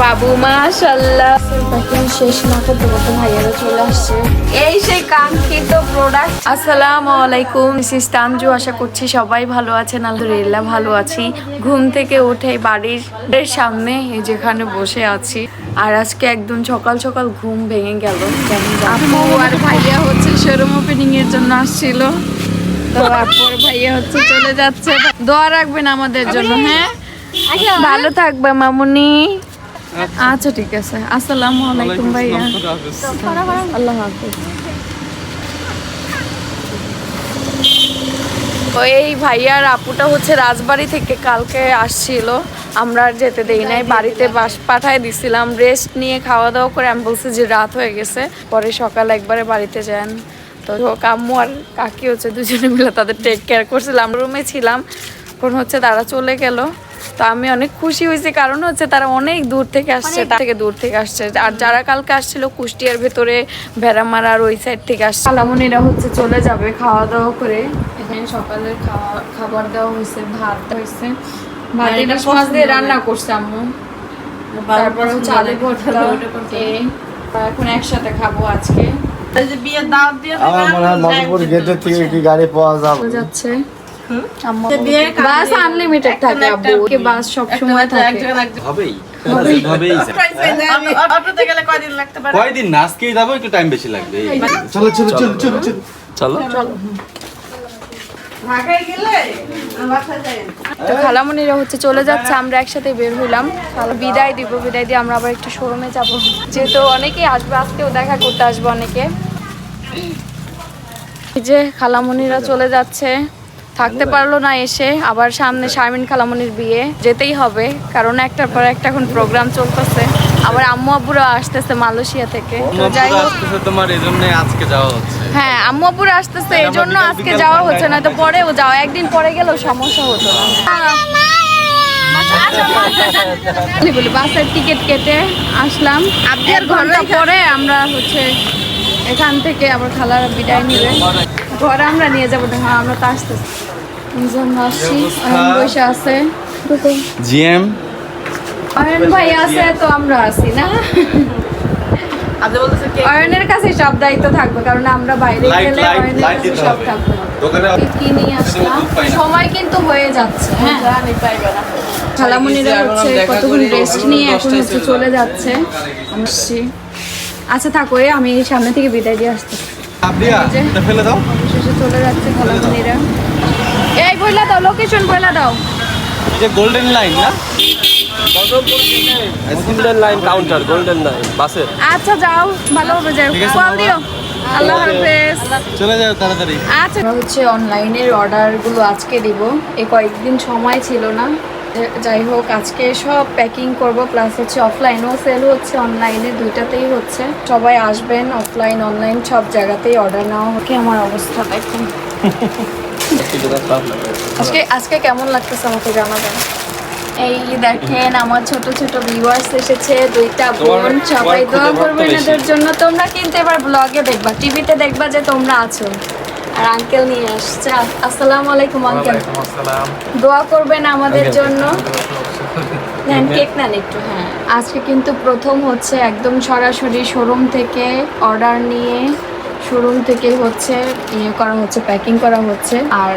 বাবু মাশাল্লাহ প্যাকিং শেষ না করতে করতে ভাইয়ারা চলে আসছে এই সেই কাঙ্ক্ষিত প্রোডাক্ট আসসালামু আলাইকুম মিসিস তানজু। আশা করছি সবাই ভালো আছেন। আলহামদুলিল্লাহ ভালো আছি। ঘুম থেকে উঠে বাড়ির সামনে যেখানে বসে আছি। আর আজকে একদম সকাল সকাল ঘুম ভেঙে গেল। আপু আর ভাইয়া হচ্ছে শোরুম ওপেনিং এর জন্য আসছিল। তো তারপর ভাইয়া হচ্ছে চলে যাচ্ছে। দোয়া রাখবেন আমাদের জন্য হ্যাঁ? ভালো থাকবে মামুনি। আচ্ছা ঠিক আছে। আসসালামু আলাইকুম ভাইয়া। আল্লাহ হাফিজ। ওই ভাইয়ার আপুটা হচ্ছে রাজবাড়ি থেকে কালকে আসছিল। আমরা আর যেতে দেই নাই বাড়িতে বাস পাঠায় দিছিলাম। রেস্ট নিয়ে খাওয়া দাওয়া করে আমি বলছি যে রাত হয়ে গেছে পরে সকাল একবারে বাড়িতে যান। তো কাম্মু আর কাকি হচ্ছে দুজনে মিলে তাদের টেক কেয়ার করছিলাম রুমে ছিলাম এখন হচ্ছে তারা চলে গেল। তো আমি অনেক খুশি হয়েছি কারণ হচ্ছে তারা অনেক দূর থেকে আসছে তার থেকে দূর থেকে আসছে। আর যারা কালকে আসছিল কুষ্টিয়ার ভেতরে ভেড়া ভেড়ামারার ওই সাইড থেকে আসছে। আলামনিরা হচ্ছে চলে যাবে খাওয়া দাওয়া করে। এখানে সকালের খাওয়া খাবার দেওয়া হয়েছে ভাত হয়েছে। ভাত ইলিশ মাছ দিয়ে রান্না করছে আম্মু। তারপর হচ্ছে আলু ভর্তা এখন একসাথে খাব আজকে। বিয়ের দাওয়াত দিয়ে আমার মনে হয় গেটের থেকে কি গাড়ি পাওয়া যাবে। যাচ্ছে। বাস আনলিমিটেড থাকে আব্বু কি বাস সব সময় থাকে। হবেই হবেই অটোতে গেলে কয়দিন না আজকেই যাব একটু টাইম বেশি লাগবে। চলো চলো চলো চলো। চলো চলো। তো খালামণিরা হচ্ছে চলে যাচ্ছে আমরা একসাথে বের হইলাম। বিদায় দিব বিদায় দিয়ে আমরা আবার একটু শোরুমে যাব। যেহেতু অনেকেই আসবে আজকেও দেখা করতে আসবে অনেকে। যে খালামণিরা চলে যাচ্ছে। থাকতে পারল না এসে আবার সামনে শারমিন খালামণির বিয়ে যেতেই হবে কারণ একটার পর একটা এখন প্রোগ্রাম চলতেছে। আবার আম্মু আব্বুরা আসতেছে মালয়েশিয়া থেকে। যাই হোক। তোমার এই জন্য আজকে যাওয়া হচ্ছে। হ্যাঁ আম্মু আব্বুরা আসতেছে এই জন্য আজকে যাওয়া হচ্ছে না তো পরেও যাও। একদিন পরে গেলেও সমস্যা হতো না। বলি বলি বাসের টিকিট কেটে আসলাম। এক ঘণ্টা পরে আমরা হচ্ছে এখান থেকে আবার খালারা বিদায় নিবে। ঘরে আমরা নিয়ে যাব হ্যাঁ আমরা তো আসতেছি। তিনজন আসছি অয়ন বসে আছে। জিএম? অয়ন ভাই আছে তো আমরা আছি না? আপনি অয়নের কাছে সব দায়িত্ব থাকবে কারণ আমরা বাইরে গেলে light, অয়নের কাছে সব হবে। থাকবে। কি নিয়ে আসলাম। সময় কিন্তু হয়ে যাচ্ছে হ্যাঁ। জানি পাইবে না। খালামুনিরা হচ্ছে কতক্ষণ রেস্ট নিয়ে এখন হচ্ছে চলে যাচ্ছে। আসছি। আচ্ছা থাকো এ, আমি সামনে থেকে বিদায় দিয়ে আসছি। চলে যাচ্ছে খালামুনিরা। বইলা দাও লোকেশন বইলা দাও। এই যে গোল্ডেন লাইন না? Golden line counter golden line বাসের আচ্ছা যাও ভালোভাবে যাও কল দিও। আল্লাহ হাফেজ। চলে যাও তাড়াতাড়ি। আচ্ছা হচ্ছে অনলাইনের অর্ডারগুলো আজকে দিব। এই কয়েকদিন সময় ছিল না। যাই হোক আজকে সব প্যাকিং করব প্লাস হচ্ছে অফলাইনও সেল হচ্ছে অনলাইনে দুইটাতেই হচ্ছে। সবাই আসবেন অফলাইন অনলাইন সব জায়গাতেই অর্ডার নেওয়া হচ্ছে। আমার অবস্থা দেখুন আজকে আজকে কেমন লাগতেছে আমাকে জানাবেন? এই দেখেন আমার ছোট ছোট ভিউয়ার্স এসেছে দুইটা বোন সবাই দোয়া করবেন এদের জন্য। তোমরা কিন্তু এবার ব্লগে দেখবা টিভিতে দেখবা যে তোমরা আছো। আর আঙ্কেল নিয়ে আসছে। আস- আসসালামু আলাইকুম আঙ্কেল দোয়া করবেন আমাদের জন্য। নেন কেক নেন একটু হ্যাঁ। আজকে কিন্তু প্রথম হচ্ছে একদম সরাসরি শোরুম থেকে অর্ডার নিয়ে শোরুম থেকে হচ্ছে ইয়ে করা হচ্ছে প্যাকিং করা হচ্ছে। আর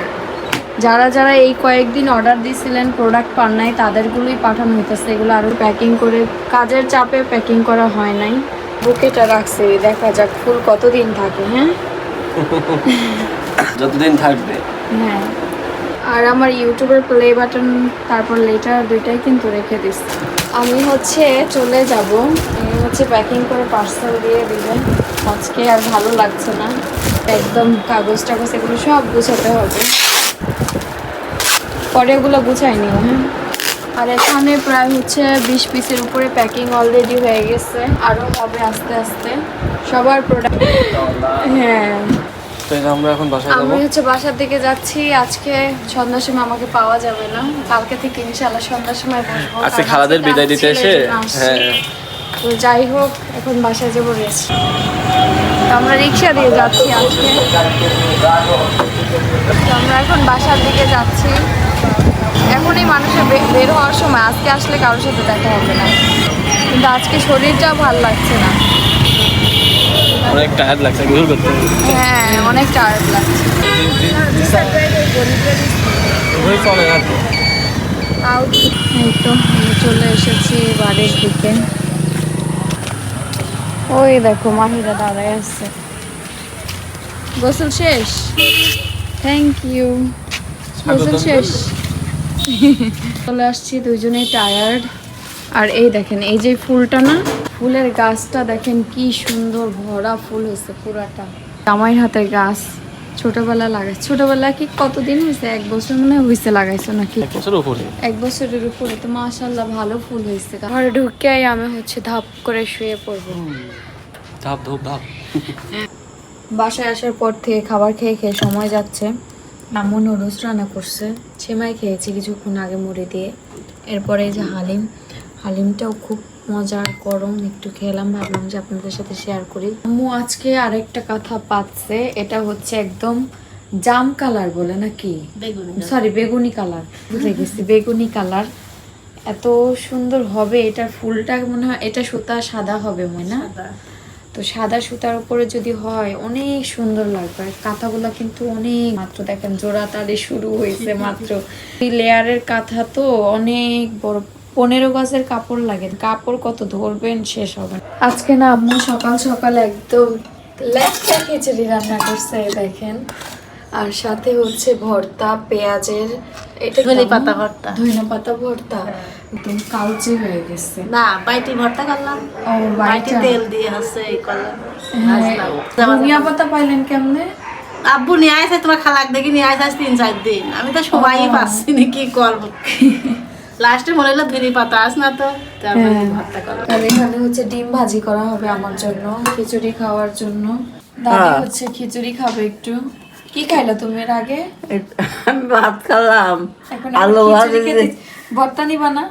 যারা যারা এই কয়েকদিন অর্ডার দিয়েছিলেন প্রোডাক্ট পান নাই তাদেরগুলোই পাঠানো হইতেছে। এগুলো আরও প্যাকিং করে কাজের চাপে প্যাকিং করা হয় নাই। বুকেটা রাখছে দেখা যাক ফুল কতদিন থাকে হ্যাঁ? যতদিন থাকবে। হ্যাঁ। আর আমার ইউটিউবের প্লে বাটন তারপর লেটার দুইটাই কিন্তু রেখে দিস আমি হচ্ছে চলে যাব। আমি হচ্ছে প্যাকিং করে পার্সেল দিয়ে দিবেন। আজকে আর ভালো লাগছে না। একদম কাগজ টাগজ এগুলো সব গুছাতে হবে। পরে ওগুলো গুছাই নিও হ্যাঁ আর এখানে প্রায় হচ্ছে বিশ পিসের উপরে প্যাকিং অলরেডি হয়ে গেছে। আরও হবে আস্তে আস্তে। সবার প্রোডাক্ট হ্যাঁ। তো এই যে আমরা এখন বাসায় যাব। আমি হচ্ছে বাসার দিকে যাচ্ছি। আজকে সন্ধ্যার সময় আমাকে পাওয়া যাবে না। কালকে থেকে ইনশাল্লাহ সন্ধ্যার সময় বসবো। আজকে খালাদের বিদায় দিতে এসে। হ্যাঁ। তো যাই হোক এখন বাসায় যাব রেস্ট আমরা রিক্সা দিয়ে যাচ্ছি আজকে। তো আমরা এখন বাসার দিকে যাচ্ছি। এখনই মানুষের বের হওয়ার সময় আজকে আসলে কারোর সাথে দেখা হবে না। কিন্তু আজকে শরীরটা ভালো লাগছে না। অনেক টায়ার্ড লাগছে গোসল করতে। হ্যাঁ অনেক টায়ার্ড লাগছে। ওই চলে এই তো চলে এসেছি বাড়ির দিকে। ওই দেখো মাহিরা দাঁড়ায় আছে। গোসল শেষ? থ্যাংক ইউ গোসল শেষ? চলে আসছি দুজনেই টায়ার্ড আর এই দেখেন এই যে ফুলটা না ফুলের গাছটা দেখেন কি সুন্দর ভরা ফুল হয়েছে পুরাটা। জামাইয়ের হাতের গাছ। ছোটবেলা লাগাই। ছোটবেলা কি কতদিন হয়েছে এক বছর মনে হয় হয়েছে লাগাইছো নাকি? এক বছর উপরে। এক বছরের উপরে তো মাশাল্লাহ ভালো ফুল হয়েছে ঘরে ঢুকে আমি হচ্ছে ধাপ করে শুয়ে পড়ব। ধাপ ধূপ ধাপ। বাসায় আসার পর থেকে খাবার খেয়ে খেয়ে সময় যাচ্ছে। আম্মু নুডলস রান্না করছে। সেমাই খেয়েছি কিছুক্ষণ আগে মুড়ি দিয়ে। এরপরে এই যে হালিম হালিমটাও খুব মজার গরম একটু খেলাম ভাবলাম যে আপনাদের সাথে শেয়ার করি। আম্মু আজকে আরেকটা কথা পাচ্ছে এটা হচ্ছে একদম জাম কালার বলে নাকি? সরি বেগুনি কালার। বুঝে গেছি বেগুনি কালার। এত সুন্দর হবে এটার ফুলটা মনে হয় এটা সুতা সাদা হবে মনে না? তো সাদা সুতার উপরে যদি হয় অনেক সুন্দর লাগবে। কাঁথাগুলো কিন্তু অনেক মাত্র দেখেন জোড়া তারে শুরু হয়েছে মাত্র। লেয়ারের কাঁথা তো অনেক বড় পনেরো গজের কাপড় লাগে। কাপড় কত ধরবেন শেষ হবে আজকে না আম্মু সকাল সকাল একদম লেখা খিচুড়ি রান্না করছে দেখেন। আর সাথে হচ্ছে ভর্তা পেঁয়াজের এটা ধনে পাতা ভর্তা। ধনে পাতা ভর্তা। একদম কালচে হয়ে গেছে। না বাইটি ভর্তা করলাম। ও বাইটি। তেল দিয়ে হচ্ছে এই করলাম। হ্যাঁ, ধনিয়া পাতা পাইলেন কেমনে? আব্বু নিয়ে আসে তোমার খালাক দেখি নিয়ে আসে আজ তিন চার দিন। আমি তো ও। পাচ্ছি না কি করব? লাস্টে মনে হলো ধনে পাতা আস না তো? তারপরে হ্যাঁ। এখানে হচ্ছে ডিম ভাজি করা হবে আমার জন্য খিচুড়ি খাওয়ার জন্য। দাদি হচ্ছে খিচুড়ি খাবে একটু। কি খাইলো তুমি এর আগে? আমি ভাত খেলাম। এখন আলু ভাজি। ভর্তা নিবা না?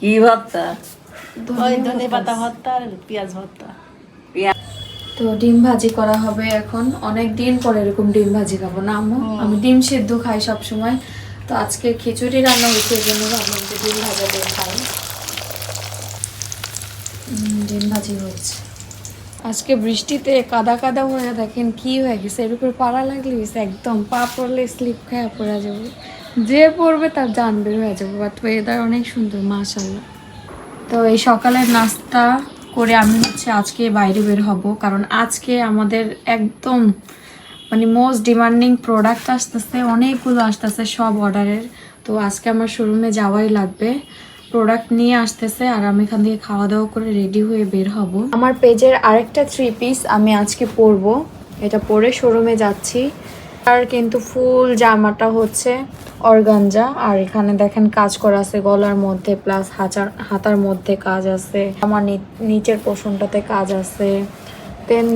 কি ভর্তা? ওই ধনে পাতা ভর্তা আর পেঁয়াজ ভর্তা। তো ডিম ভাজি করা হবে এখন। অনেক দিন পরে এরকম ডিম ভাজি খাব না আম্মু। আমি ডিম সিদ্ধ খাই সব সময় তো আজকে খিচুড়ি রান্না হয়েছে, এই জন্য ভাবলাম যে ডিম ভাজা দিয়ে খাই। ডিম ভাজি হচ্ছে আজকে বৃষ্টিতে কাদা কাদা হয়ে দেখেন কি হয়ে গেছে, এর উপর পাড়া লাগলে গেছে একদম, পা পড়লে স্লিপ খেয়ে পড়া যাবে। যে পড়বে তার জান বের হয়ে যাবে বাট ওয়েদার অনেক সুন্দর মাশাল্লাহ তো এই সকালের নাস্তা করে আমি হচ্ছে আজকে বাইরে বের হব, কারণ আজকে আমাদের একদম মানে মোস্ট ডিমান্ডিং প্রোডাক্ট আসতেছে, অনেকগুলো আসতেছে সব অর্ডারের তো আজকে আমার শোরুমে যাওয়াই লাগবে। প্রোডাক্ট নিয়ে আসতেছে আর আমি এখান থেকে খাওয়া দাওয়া করে রেডি হয়ে বের হব। আমার পেজের আরেকটা থ্রি পিস আমি আজকে পরবো। এটা পরে শোরুমে যাচ্ছি। আর কিন্তু ফুল জামাটা হচ্ছে অর্গানজা। আর এখানে দেখেন কাজ করা আছে গলার মধ্যে প্লাস হাতার হাতার মধ্যে কাজ আছে। আমার নিচের পোষণটাতে কাজ আছে। দেন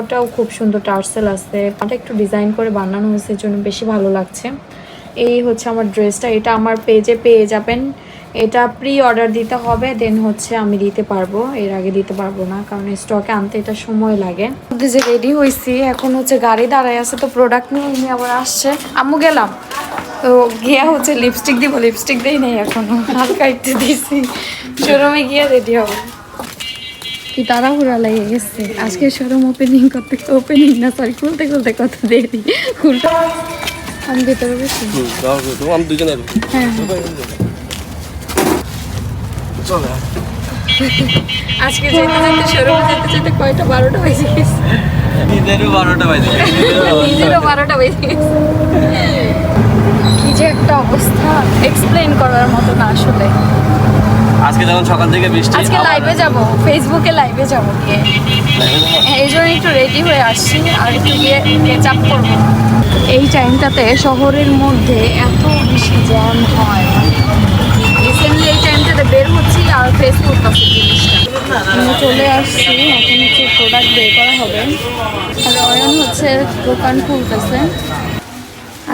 ওটাও খুব সুন্দর টার্সেল আছে। ওটা একটু ডিজাইন করে বানানো হয়েছে জন্য বেশি ভালো লাগছে। এই হচ্ছে আমার ড্রেসটা, এটা আমার পেজে পেয়ে যাবেন। এটা প্রি অর্ডার দিতে হবে দেন হচ্ছে আমি দিতে পারব। এর আগে দিতে পারব না, কারণ স্টকে আনতে এটা সময় লাগে। যে রেডি হয়েছি এখন হচ্ছে গাড়ি দাঁড়ায় আছে, তো প্রোডাক্ট নিয়ে নিয়ে আবার আসছে। আম্মু গেলাম। তো গিয়া হচ্ছে লিপস্টিক দিব লিপস্টিক দেই নেই এখনও। হালকা একটু দিছি। শোরুমে গিয়ে রেডি হব। কি তাড়াহুড়া লেগে গেছে? আজকে শোরুম ওপেনিং করতে ওপেনিং না সরি খুলতে খুলতে কত দেরি খুলতে আমি ভেতরে বসি। আমি দুজনে হ্যাঁ। চলে। আজকে যেতে যেতে শোরুমে যেতে যেতে কয়টা বারোটা বেজে গেছে। নিজেরও বারোটা বাজে নিজেরও বারোটা বেজে গেছে। কি যে একটা অবস্থা। এক্সপ্লেন করার মতো না আসলে। আজকে যখন সকাল থেকে বৃষ্টি আজকে লাইভে যাব ফেসবুকে লাইভে যাব গিয়ে। যাব? এই জন্য একটু রেডি হয়ে আসছি আর একটু গিয়ে কেচাপ করব। এই টাইমটাতে শহরের মধ্যে এত বেশি জ্যাম হয়। রিসেন্টলি এই টাইমটাতে বের হচ্ছি আর ফেস করতেছি জিনিসটা। আমি চলে আসছি এখন হচ্ছে প্রোডাক্ট বের করা হবে। আর অয়ন হচ্ছে দোকান খুলতেছে।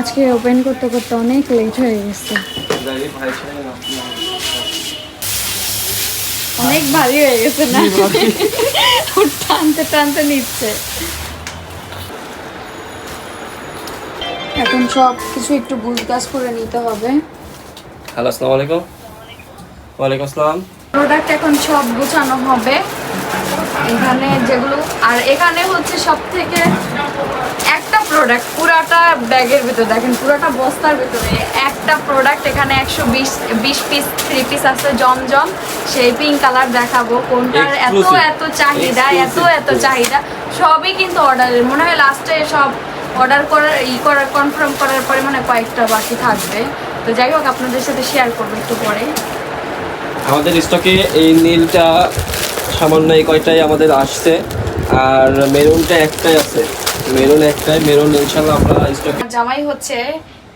আজকে ওপেন করতে করতে অনেক লেট হয়ে গেছে। অনেক ভারী হয়ে গেছে না? টানতে টানতে নিচ্ছে। এখন সব কিছু একটু বুঝগাছ করে নিতে হবে। হ্যালো আসসালামু আলাইকুম। ওয়ালাইকুম আসসালাম। প্রোডাক্ট এখন সব গোছানো হবে। এখানে যেগুলো আর এখানে হচ্ছে সব থেকে একটা প্রোডাক্ট পুরাটা ব্যাগের ভিতরে দেখেন পুরাটা বস্তার ভিতরে একটা প্রোডাক্ট এখানে একশো বিশ বিশ পিস থ্রি পিস আছে জমজম সেই পিঙ্ক কালার দেখাবো কোনটার এত এত চাহিদা এত এত চাহিদা সবই কিন্তু অর্ডারের মনে হয় লাস্টে সব অর্ডার করার ই করার কনফার্ম করার পরে মানে কয়েকটা বাকি থাকবে। তো যাই হোক আপনাদের সাথে শেয়ার করব একটু পরে। আমাদের স্টকে এই নীলটা সামান্য এই কয়টাই আমাদের আসছে আর মেরুনটা একটাই আছে। মেরুন একটাই মেরুন ইনশাল্লাহ আমরা স্টকে জামাই হচ্ছে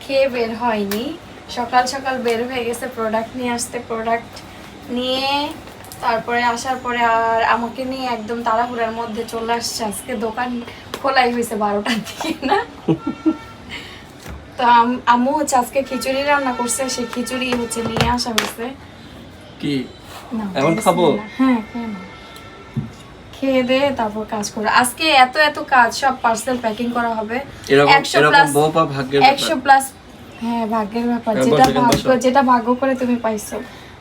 খেয়ে বের হয়নি। সকাল সকাল বের হয়ে গেছে প্রোডাক্ট নিয়ে আসতে প্রোডাক্ট নিয়ে তারপরে আসার পরে আর আমাকে নিয়ে একদম তাড়াহুড়ার মধ্যে চলে আসছে। আজকে দোকান খোলাই হয়েছে বারোটার দিকে না। তো আম- আম্মু হচ্ছে আজকে খিচুড়ি রান্না করছে সেই খিচুড়ি হচ্ছে নিয়ে আসা হয়েছে। কি? এখন খাব? হ্যাঁ নাও। খেয়ে দে তারপর কাজ করো। আজকে এত এত কাজ সব পার্সেল প্যাকিং করা হবে। একশো প্লাস হ্যাঁ ভাগ্যের ব্যাপার। যেটা ভাগ্য যেটা ভাগ্য করে তুমি পাইছো।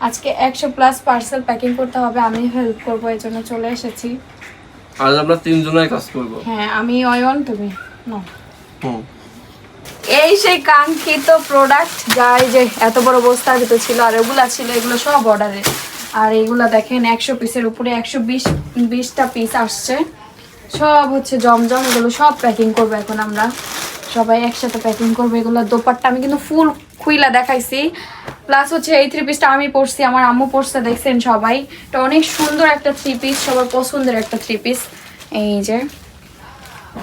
আজকে একশো প্লাস পার্সেল প্যাকিং করতে হবে আমি হেল্প করব এই জন্য চলে এসেছি। আজ আমরা কাজ করব। হ্যাঁ আমি অয়ন তুমি না এই সেই কাঙ্ক্ষিত প্রোডাক্ট যা এই যে এত বড় বস্তার ভিতর ছিল আর এগুলা ছিল এগুলো সব অর্ডারে আর এগুলা দেখেন, একশো পিসের উপরে একশো বিশ, বিশটা পিস আসছে। সব হচ্ছে জমজম, এগুলো সব প্যাকিং করব এখন আমরা। সবাই একসাথে প্যাকিং করব এগুলো দোপারটা আমি কিন্তু ফুল খুইলা দেখাইছি। প্লাস হচ্ছে এই থ্রি পিসটা আমি পড়ছি আমার আম্মু পড়ছে দেখছেন সবাই। এটা অনেক সুন্দর একটা থ্রি পিস সবার পছন্দের একটা থ্রি পিস এই যে।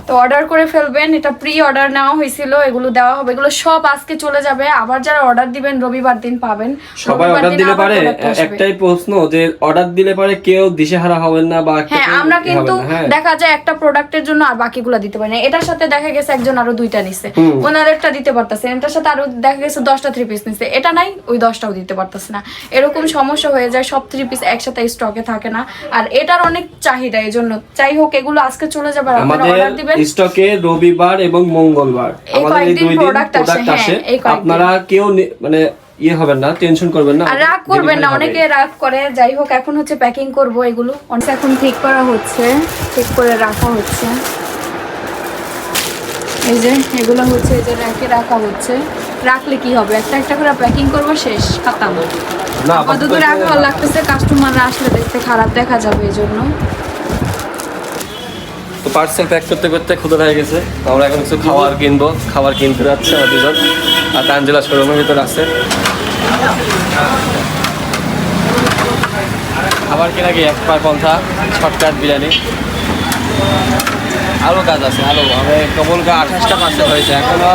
তো অর্ডার করে ফেলবেন এটা প্রি অর্ডার নেওয়া হয়েছিল এগুলো দেওয়া হবে এগুলো সব আজকে চলে যাবে। আবার যারা অর্ডার দিবেন রবিবার দিন পাবেন। সবাই অর্ডার দিলে পারে? একটাই প্রশ্ন যে অর্ডার দিলে পারে কেউ দিশেহারা হবেন না বা হ্যাঁ আমরা কিন্তু হ্যাঁ। দেখা যায় একটা প্রোডাক্টের জন্য আর বাকিগুলো দিতে পারি না। এটার সাথে দেখা গেছে একজন আরও দুইটা নিছে। হুম। ওনাদেরটা দিতে পারতেছে এটার সাথে আরও দেখা গেছে দশটা থ্রি পিস নিছে। এটা নাই ওই দশটাও দিতে পারতেছে না। এরকম সমস্যা হয়ে যায় সব থ্রি পিস একসাথে স্টকে থাকে না। আর এটার অনেক চাহিদা এই জন্য যাই হোক এগুলো আজকে চলে যাবে আর আমাদের অর্ডার দিবেন? স্টকে রবিবার এবং মঙ্গলবার। আমাদের এই দুই দিন প্রোডাক্ট হ্যাঁ, আসে। আপনারা কেউ মানে ইয়ে হবেন না টেনশন করবেন না। রাগ করবেন না অনেকে রাগ করে। যাই হোক এখন হচ্ছে প্যাকিং করব এগুলো। অনেক এখন ঠিক করা হচ্ছে ঠিক করে রাখা হচ্ছে। এই যে এগুলো হচ্ছে এই যে র্যাকে রাখা হচ্ছে। রাখলে কি হবে? একটা একটা করে প্যাকিং করব শেষ খাতাম। না আপাতত রাখা লাগতেছে কাস্টমাররা আসলে দেখতে খারাপ দেখা যাবে এই জন্য তো পার্সেল প্যাক করতে করতে ক্ষুদা হয়ে গেছে। আমরা এখন কিছু খাবার কিনবো। খাবার কিনতে যাচ্ছে আমার দুজন। আর তানজিলা শোরুমের ভিতরে আছে। খাবার কেনা কি এক পার পন্থা শর্টকাট বিরিয়ানি। আরও কাজ আছে আরও আমি কেবল আঠাশটা পার্সেল হয়েছে। এখনও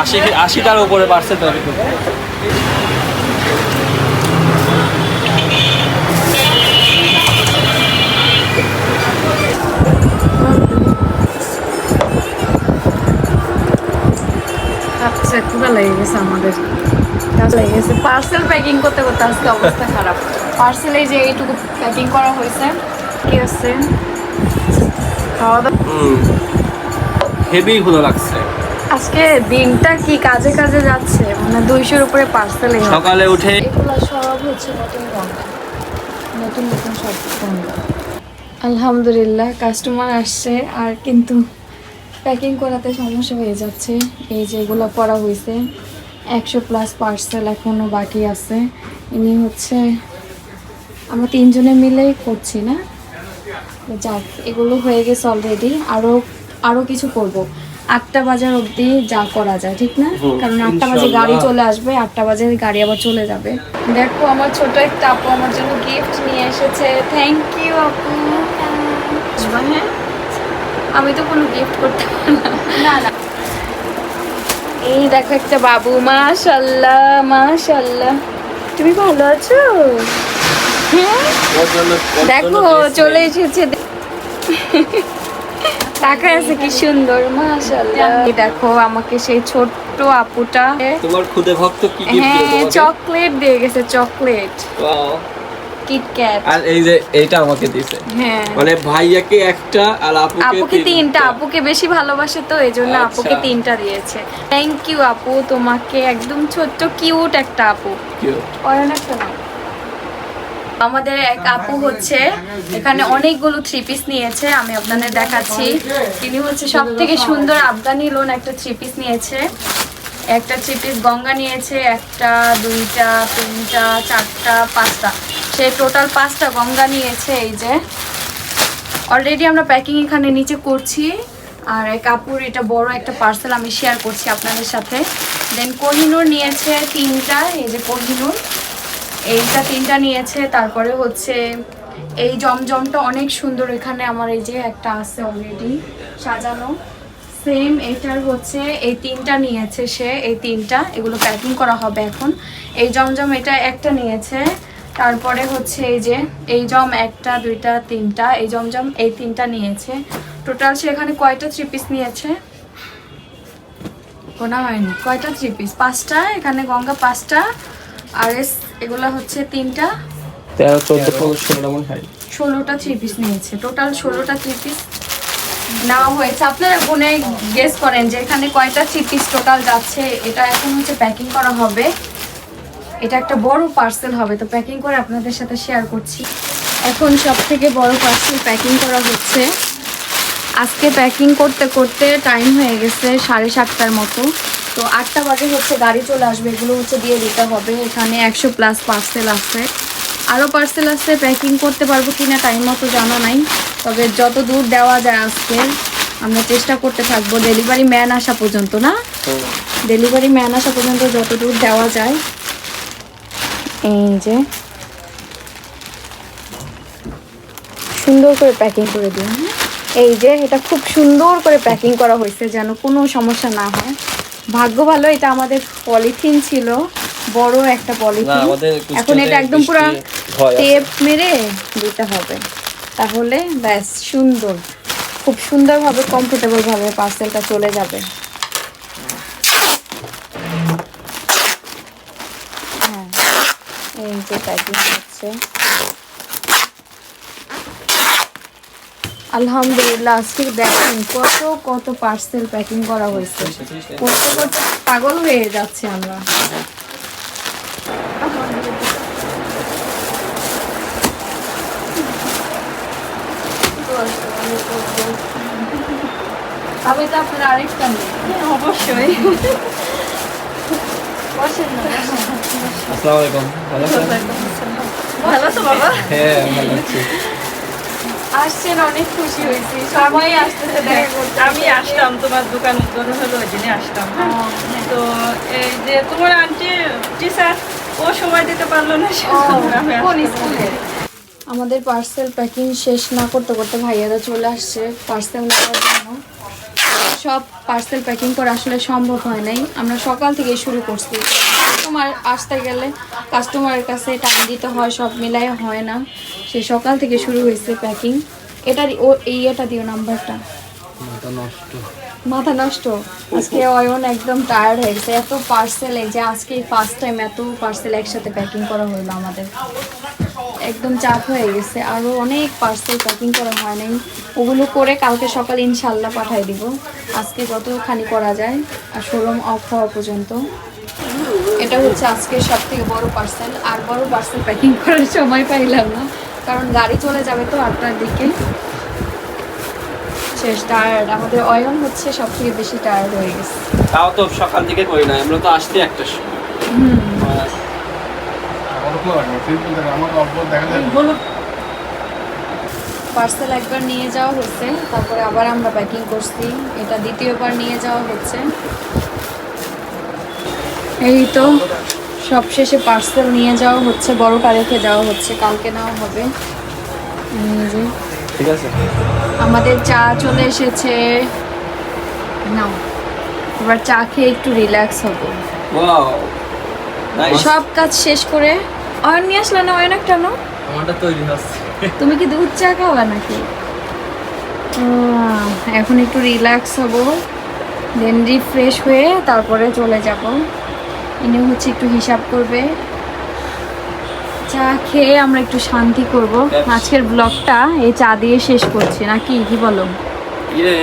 আশি আশিটার উপরে পার্সেল তৈরি করতে লেগে গেছে আমাদের। লেগে গেছে। পার্সেল প্যাকিং করতে করতে আজকে অবস্থা খারাপ। পার্সেলে যে এইটুকু প্যাকিং করা হয়েছে। কি আছে? খাওয়া দাওয়া হেভি লাগছে। আজকে দিনটা কি কাজে কাজে যাচ্ছে? মানে দুইশোর উপরে পার্সেল সকালে উঠে এগুলো সব হচ্ছে নতুন নতুন নতুন সব আলহামদুলিল্লাহ কাস্টমার আসছে আর কিন্তু প্যাকিং করাতে সমস্যা হয়ে যাচ্ছে। এই যে এগুলো করা হয়েছে একশো প্লাস পার্সেল এখনও বাকি আছে। ইনি হচ্ছে আমরা তিনজনে মিলেই করছি না? যাক এগুলো হয়ে গেছে অলরেডি আরও আরও কিছু করব। আটটা বাজার অবধি যা করা যায় ঠিক না? কারণ আটটা বাজে গাড়ি চলে আসবে আটটা বাজে গাড়ি আবার চলে যাবে। দেখো আমার ছোট একটা আপু আমার জন্য গিফট নিয়ে এসেছে। থ্যাংক ইউ আপু। হ্যাঁ আমি তো কোনো গিফট করতে না। না এই দেখো একটা বাবু মাশাল্লাহ মাশাল্লাহ তুমি ভালো আছো? হ্যাঁ দেখো চলে এসেছে। টাকা আছে কি সুন্দর মাশাআল্লাহ। দেখো আমাকে সেই ছোট্ট আপুটা তোমার খুদে ভক্ত কি গিফট হ্যাঁ চকলেট দিয়ে গেছে চকলেট Wow. কিটক্যাট আর এই যে এইটা আমাকে দিছে। হ্যাঁ। মানে ভাইয়াকে একটা আর আপুকে আপুকে তিনটা। আপুকে বেশি ভালোবাসে তো এই জন্য আচ্ছা। আপুকে তিনটা দিয়েছে। থ্যাংক ইউ আপু। তোমাকে একদম ছোট্ট কিউট একটা আপু। আমাদের এক আপু হচ্ছে এখানে অনেকগুলো থ্রি পিস নিয়েছে আমি আপনাদের দেখাচ্ছি। তিনি হচ্ছে সব থেকে সুন্দর আফগানি লোন একটা থ্রি পিস নিয়েছে। একটা থ্রি পিস গঙ্গা নিয়েছে, একটা, দুইটা, তিনটা, চারটা, পাঁচটা। সে টোটাল পাঁচটা গঙ্গা নিয়েছে এই যে। অলরেডি আমরা প্যাকিং এখানে নিচে করছি। আর এক আপুর এটা বড় একটা পার্সেল আমি শেয়ার করছি আপনাদের সাথে। দেন কোহিনুর নিয়েছে তিনটা, এই যে কোহিনুর। এইটা তিনটা নিয়েছে, তারপরে হচ্ছে এই জমজমটা অনেক সুন্দর এখানে আমার এই যে একটা আছে অলরেডি সাজানো। সেম এটার হচ্ছে এই তিনটা নিয়েছে সে এই তিনটা এগুলো প্যাকিং করা হবে এখন। এই জমজম এটা একটা নিয়েছে তারপরে হচ্ছে এই যে এই জম একটা দুইটা তিনটা এই জমজম এই তিনটা নিয়েছে। টোটাল সে এখানে কয়টা থ্রি পিস নিয়েছে? গোনা হয়নি কয়টা থ্রি পিস পাঁচটা এখানে গঙ্গা পাঁচটা আর এস এগুলো হচ্ছে তিনটা। তেরো চোদ্দ ষোলোটা থ্রি পিস নিয়েছে। টোটাল ষোলোটা থ্রি পিস নেওয়া হয়েছে। আপনারা ফোনে গেস করেন যে এখানে কয়টা থ্রি পিস টোটাল যাচ্ছে। এটা এখন হচ্ছে প্যাকিং করা হবে। এটা একটা বড় পার্সেল হবে, তো প্যাকিং করে আপনাদের সাথে শেয়ার করছি। এখন সব থেকে বড় পার্সেল প্যাকিং করা হচ্ছে। আজকে প্যাকিং করতে করতে টাইম হয়ে গেছে সাড়ে সাতটার মতো। তো আটটা বাজে হচ্ছে, গাড়ি চলে আসবে, এগুলো হচ্ছে দিয়ে দিতে হবে। এখানে একশো প্লাস পার্সেল আছে। আরও পার্সেল আছে প্যাকিং করতে পারব কিনা টাইম মতো জানা নাই। তবে যত দূর দেওয়া যায় আজকে আমরা চেষ্টা করতে থাকব ডেলিভারি ম্যান আসা পর্যন্ত না? ডেলিভারি ম্যান আসা পর্যন্ত যত দূর দেওয়া যায়। এই যে। সুন্দর করে প্যাকিং করে দিন হ্যাঁ? এই যে এটা খুব সুন্দর করে প্যাকিং করা হয়েছে যেন কোনো সমস্যা না হয়। ভাগ্য ভালো এটা আমাদের পলিথিন ছিল বড় একটা পলিথিন এখন এটা একদম পুরো টেপ মেরে দিতে হবে। তাহলে ব্যাস, সুন্দর। খুব সুন্দরভাবে কমফোর্টেবল ভাবে পার্সেলটা চলে যাবে। হ্যাঁ এই যে প্যাকিং হচ্ছে। আলহামদুলিল্লাহ আজকে দেখেন কত কত পার্সেল প্যাকিং করা হয়েছে। করতে করতে পাগল হয়ে যাচ্ছে আমরা। আমি তো আপনার আরেকটা নেই অবশ্যই। বসেন না। আসসালামু আলাইকুম। ভালো ভালো তো বাবা। হ্যাঁ ভালো আছি। আসছেন অনেক খুশি হয়েছি। সবাই আসতেছে দেখা করতে। আমি আসলাম তোমার দোকান উদ্বোধন হলো ওই দিনে আসলাম। তো এই যে তোমার আন্টি টিচার ও সময় দিতে পারল না কোন স্কুলে? আমাদের পার্সেল প্যাকিং শেষ না করতে করতে ভাইয়ারা চলে আসছে পার্সেল নেওয়ার জন্য। সব পার্সেল প্যাকিং করা আসলে সম্ভব হয় নাই। আমরা সকাল থেকে শুরু করছি। কাস্টমার আসতে গেলে কাস্টমারের কাছে টাইম দিতে হয় সব মিলাই হয় না। সে সকাল থেকে শুরু হয়েছে প্যাকিং এটার ও এই এটা দিও নাম্বারটা। মাথা নষ্ট। আজকে অয়ন একদম টায়ার্ড হয়ে গেছে। এত পার্সেল এই যে আজকে ফার্স্ট টাইম এত পার্সেল একসাথে প্যাকিং করা হলো আমাদের। একদম চাপ হয়ে গেছে। আরও অনেক পার্সেল প্যাকিং করা হয় নাই। ওগুলো করে কালকে সকালে ইনশাল্লাহ পাঠিয়ে দিব। আজকে যতখানি করা যায়। আর শোরুম অফ হওয়া পর্যন্ত। এটা হচ্ছে আজকে সব থেকে বড় পার্সেল আর বড় পার্সেল প্যাকিং করার সময় পাইলাম না। কারণ গাড়ি চলে যাবে তো আটটার দিকে। শেষ টায়ার্ড আমাদের অয়ন হচ্ছে সব থেকে বেশি টায়ার্ড হয়ে গেছে। তাও তো সকাল থেকে করি না আমরা তো আসতে একটা সময়। পার্সেল একবার নিয়ে যাওয়া হচ্ছে তারপরে আবার আমরা প্যাকিং করছি। এটা দ্বিতীয়বার নিয়ে যাওয়া হচ্ছে। এই তো সব শেষে পার্সেল নিয়ে যাওয়া হচ্ছে বড়টা রেখে যাওয়া হচ্ছে কালকে নেওয়া হবে। ঠিক আছে। আমাদের চা চলে এসেছে। নাও এবার চা খেয়ে একটু রিল্যাক্স হব। সব কাজ শেষ করে অয়ন নিয়ে আসলে না অয়ন একটা না আমারটা তৈরি হচ্ছে। তুমি কি দুধ চা খাওয়া নাকি? এখন একটু রিল্যাক্স হব দেন রিফ্রেশ হয়ে তারপরে চলে যাব। ইনি হচ্ছে একটু হিসাব করবে। চা খেয়ে আমরা একটু শান্তি করব। আজকের ব্লগটা এই চা দিয়ে শেষ করছি নাকি? কি বলো? ইয়ে